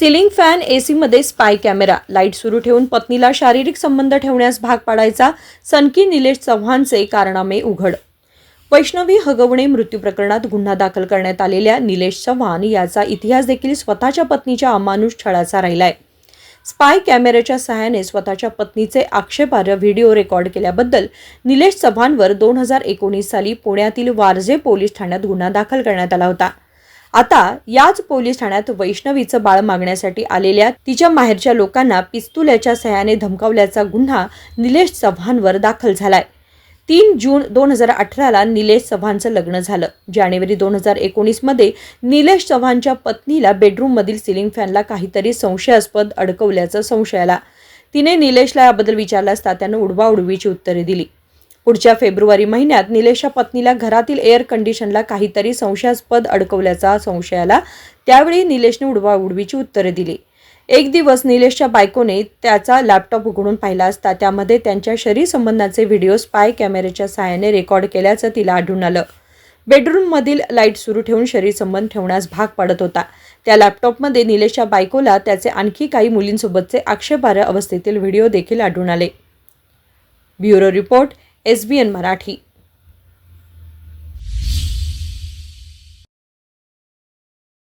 Ceiling fan एसीमध्ये spy camera. Light सुरू ठेवून पत्नीला शारीरिक संबंध ठेवण्यास भाग पाडायचा सनकी निलेश चव्हाणचे कारनामे उघड. वैष्णवी हगवणे मृत्यू प्रकरणात गुन्हा दाखल करण्यात आलेल्या निलेश चव्हाण याचा इतिहास देखील स्वतःच्या पत्नीच्या अमानुष छळाचा राहिलाय. स्पाय कॅमेऱ्याच्या सहाय्याने स्वतःच्या पत्नीचे आक्षेपार्ह व्हिडिओ रेकॉर्ड केल्याबद्दल निलेश चव्हाणवर दोन हजार एकोणीस साली पुण्यातील वारजे पोलीस ठाण्यात गुन्हा दाखल करण्यात आला होता. आता याच पोलीस ठाण्यात वैष्णवीचं बाळ मागण्यासाठी आलेल्या तिच्या माहेरच्या लोकांना पिस्तुल्याच्या सहाय्याने धमकावल्याचा गुन्हा निलेश चव्हाणवर दाखल झालाय. तीन जून दोन हजार अठराला निलेश चव्हाणचं लग्न झालं. जानेवारी दोन हजार एकोणीसमध्ये निलेश चव्हाणच्या पत्नीला बेडरूममधील सिलिंग फॅनला काहीतरी संशयास्पद अडकवल्याचं संशयाला. तिने निलेशला याबद्दल विचारलं असता त्यानं उडवाउडवीची उत्तरे दिली. पुढच्या फेब्रुवारी महिन्यात निलेशच्या पत्नीला घरातील एअर कंडिशनला काहीतरी संशयास्पद अडकवल्याचा संशयाला त्यावेळी निलेशने उडवाउडवीची उत्तरे दिली. एक दिवस निलेशच्या बायकोने त्याचा लॅपटॉप उघडून पाहिला असता त्यामध्ये त्यांच्या शरीर संबंधाचे व्हिडिओ स्पाय कॅमेऱ्याच्या सहाय्याने रेकॉर्ड केल्याचं तिला आढळून आलं. बेडरूममधील लाइट सुरू ठेवून शरीर संबंध ठेवण्यास भाग पाडत होता. त्या लॅपटॉपमध्ये निलेशच्या बायकोला त्याचे आणखी काही मुलींसोबतचे आक्षेपार्ह अवस्थेतील व्हिडिओ देखील आढळून आले. Bureau report S B N Marathi